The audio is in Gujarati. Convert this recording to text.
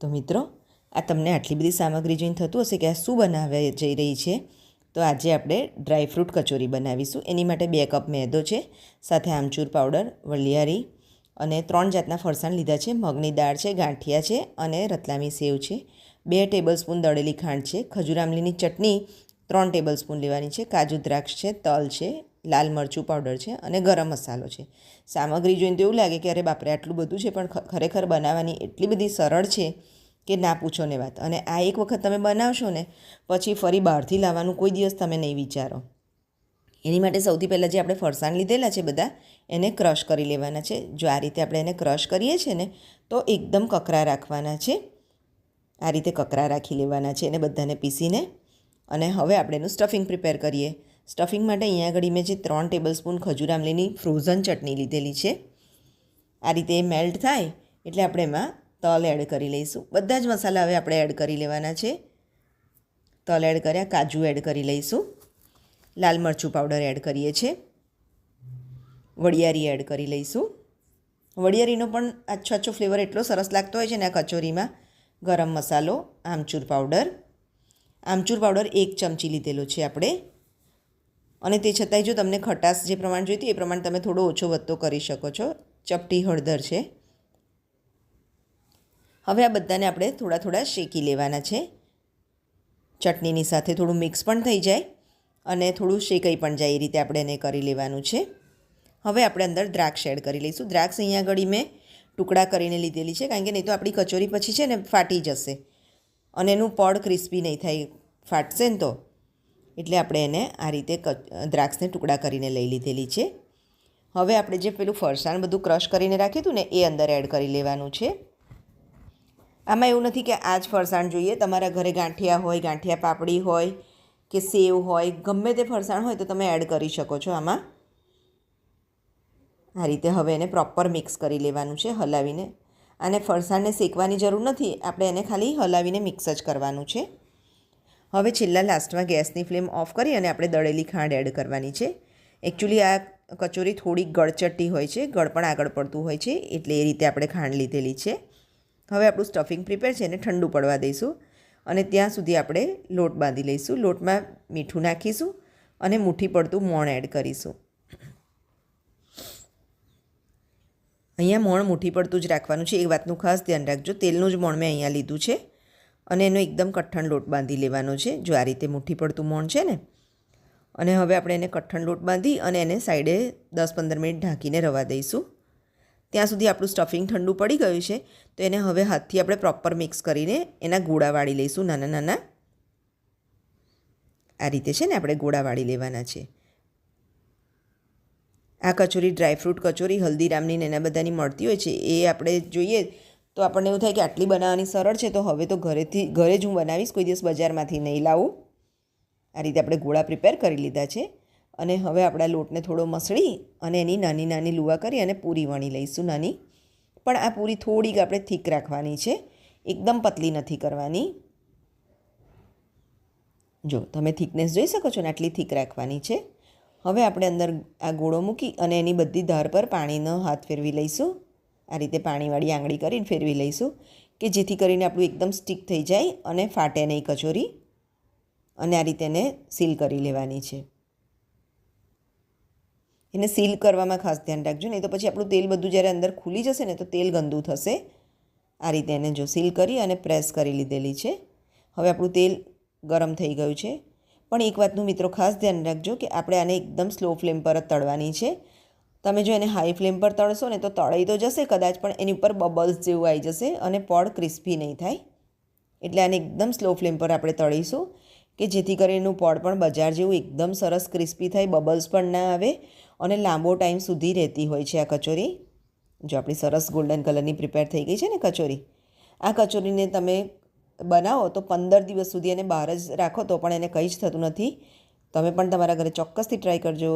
તો મિત્રો, આ તમને આટલી બધી સામગ્રી જોઈને થતું હશે કે આ શું બનાવવા જઈ રહી છે? તો આજે આપણે ડ્રાયફ્રૂટ કચોરી બનાવીશું. એની માટે બે કપ મેદો છે, સાથે આમચૂર પાવડર, વલિયારી અને ત્રણ જાતના ફરસાણ લીધા છે. મગની દાળ છે, ગાંઠિયા છે અને રતલામી સેવ છે. બે ટેબલ સ્પૂન દળેલી ખાંડ છે, ખજૂર આમલીની ચટણી ત્રણ ટેબલ સ્પૂન લેવાની છે, કાજુ દ્રાક્ષ છે, તલ છે લાલ મરચું પાવડર છે અને ગરમ મસાલો છે. સામગ્રી જોઈને તો એવું લાગે કે અરે બાપરે, આટલું બધું છે, પણ ખરેખર બનાવવાની એટલી બધી સરળ છે કે ના પૂછો ને વાત. અને આ એક વખત તમે બનાવશો ને, પછી ફરી બહારથી લાવવાનું કોઈ દિવસ તમે નહીં વિચારો. એની માટે સૌથી પહેલાં જે આપણે ફરસાણ લીધેલા છે બધા, એને ક્રશ કરી લેવાના છે. જો આ રીતે આપણે એને ક્રશ કરીએ છીએ ને, તો એકદમ કકરા રાખવાના છે. આ રીતે કકરા રાખી લેવાના છે એને બધાને પીસીને. અને હવે આપણે એનું સ્ટફિંગ પ્રિપેર કરીએ. સ્ટફિંગ માટે અહીંયા આગળ મેં જે ત્રણ ટેબલસ્પૂન ખજૂર આમલીની ફ્રોઝન ચટણી લીધેલી છે. આ રીતે મેલ્ટ થાય એટલે આપણે એમાં તલ એડ કરી લઈશું. બધા જ મસાલા હવે આપણે એડ કરી લેવાના છે. તલ એડ કર્યા, કાજુ એડ કરી લઈશું. લાલ મરચું પાવડર એડ કરીએ છીએ. વડિયારી એડ કરી લઈશું. વડિયારીનો પણ આછો આછો ફ્લેવર એટલો સરસ લાગતો હોય છે ને આ કચોરીમાં. ગરમ મસાલો, આમચૂર પાવડર આમચૂર પાવડર એક ચમચી લીધેલો છે આપણે. અને તે છતાંય જો તમને ખટાશ જે પ્રમાણ જોઈતી એ પ્રમાણે તમે થોડો ઓછો વધતો કરી શકો છો. ચપટી હળદર છે. હવે આ બધાને આપણે થોડા થોડા શેકી લેવાના છે. ચટણીની સાથે થોડું મિક્સ પણ થઈ જાય અને થોડું શેકાઈ પણ જાય એ રીતે આપણે એને કરી લેવાનું છે. હવે આપણે અંદર દ્રાક્ષ એડ કરી લઈશું. દ્રાક્ષ અહીંયા આગળ મેં ટુકડા કરીને લીધેલી છે કારણ કે નહીં તો આપણી કચોરી પછી છે ને ફાટી જશે અને એનું પડ ક્રિસ્પી નહીં થાય. ફાટશે ને તો. એટલે આપણે એને આ રીતે દ્રાક્ષને ટુકડા કરીને લઈ લીધેલી છે. હવે આપણે જે પેલું ફરસાણ બધું ક્રશ કરીને રાખ્યું હતું ને, એ અંદર એડ કરી લેવાનું છે. આમાં એવું નથી કે આ જ ફરસાણ જોઈએ, તમારા ઘરે ગાંઠિયા હોય, ગાંઠિયા પાપડી હોય કે સેવ હોય, ગમે તે ફરસાણ હોય તો તમે એડ કરી શકો છો આમાં. આ રીતે હવે એને પ્રોપર મિક્સ કરી લેવાનું છે, હલાવીને. અને ફરસાણને શેકવાની જરૂર નથી, આપણે એને ખાલી હલાવીને મિક્સ જ કરવાનું છે. હવે છેલ્લા લાસ્ટમાં ગેસની ફ્લેમ ઓફ કરી અને આપણે દળેલી ખાંડ એડ કરવાની છે. એકચ્યુઅલી આ કચોરી થોડી ગળચટ્ટી હોય છે, ગળ પણ આગળ પડતું હોય છે, એટલે એ રીતે આપણે ખાંડ લીધેલી છે. હવે આપણું સ્ટફિંગ પ્રિપેર છે એને ઠંડુ પડવા દઈશું અને ત્યાં સુધી આપણે લોટ બાંધી લઈશું. લોટમાં મીઠું નાખીશું અને મુઠ્ઠી પડતું મોણ એડ કરીશું. અહીંયા મોણ મુઠ્ઠી પડતું જ રાખવાનું છે. એ વાતનું ખાસ ધ્યાન રાખજો. તેલનું જ મોણ મેં અહીંયા લીધું છે. અને એનો એકદમ કઠણ લોટ બાંધી લેવાનો છે. જો આ રીતે મુઠ્ઠી પડતું મોણ છે ને, અને હવે આપણે એને કઠણ લોટ બાંધી અને એને સાઈડે દસ પંદર મિનિટ ઢાંકીને રવા દઈશું. ત્યાં સુધી આપણું સ્ટફિંગ ઠંડુ પડી ગયું છે, તો એને હવે હાથથી આપણે પ્રોપર મિક્સ કરીને એના ગોળા વાળી લઈશું, નાના નાના. આ રીતે છે ને આપણે ગોળા વાળી લેવાના છે. આ કચોરી ડ્રાયફ્રૂટ કચોરી, હલ્દીરામની ને એના બધાની મળતી હોય છે, એ આપણે જોઈએ તો આપણને એવું થાય કે આટલી બનાવવાની સરળ છે, તો હવે તો ઘરેથી, ઘરે જ હું બનાવીશ, કોઈ દિવસ બજારમાંથી નહીં લાવું. આ રીતે આપણે ગોળા પ્રિપેર કરી લીધા છે. અને હવે આપણા લોટને થોડો મસળી અને એની નાની નાની લુવા કરી અને પૂરી વણી લઈશું નાની. પણ આ પૂરી થોડીક આપણે થીક રાખવાની છે. એકદમ પતલી નથી કરવાની. જો, તમે થિકનેસ જોઈ શકો છો ને, આટલી થીક રાખવાની છે. હવે આપણે અંદર આ ગોળો મૂકી અને એની બધી ધાર પર પાણીનો હાથ ફેરવી લઈશું. આ રીતે પાણીવાળી આંગળી કરીને ફેરવી લઈશું કે જેથી કરીને આપણું એકદમ સ્ટીક થઈ જાય અને ફાટે નહીં કચોરી. અને આ રીતે એને સીલ કરી લેવાની છે. એને સીલ કરવામાં ખાસ ધ્યાન રાખજો, નહીં તો પછી આપણું તેલ બધું જ્યારે અંદર ખુલી જશે ને તો તેલ ગંદુ થશે. આ રીતે એને જો સીલ કરી અને પ્રેસ કરી લીધેલી છે. હવે આપણું તેલ ગરમ થઈ ગયું છે. પણ એક વાતનું મિત્રો ખાસ ધ્યાન રાખજો કે આપણે આને એકદમ સ્લો ફ્લેમ પર જ તળવાની છે. તમે જો એને હાઈ ફ્લેમ પર તળશો ને તો તળાઈ તો જશે કદાચ, પણ એની ઉપર બબલ્સ જેવું આવી જશે અને પડ ક્રિસ્પી નહીં થાય. એટલે આને એકદમ સ્લો ફ્લેમ પર આપણે તળીશું, કે જેથી કરીને એનું પડ પણ બજાર જેવું એકદમ સરસ ક્રિસ્પી થાય બબલ્સ પણ ના આવે અને લાંબો ટાઈમ સુધી રહેતી હોય છે આ કચોરી. જો આપણી સરસ ગોલ્ડન કલરની પ્રિપેર થઈ ગઈ છે ને કચોરી, આ કચોરીને તમે બનાવો તો પંદર દિવસ સુધી એને બહાર જ રાખો તો પણ એને કંઈ જ થતું નથી. તમે પણ તમારા ઘરે ચોક્કસથી ટ્રાય કરજો.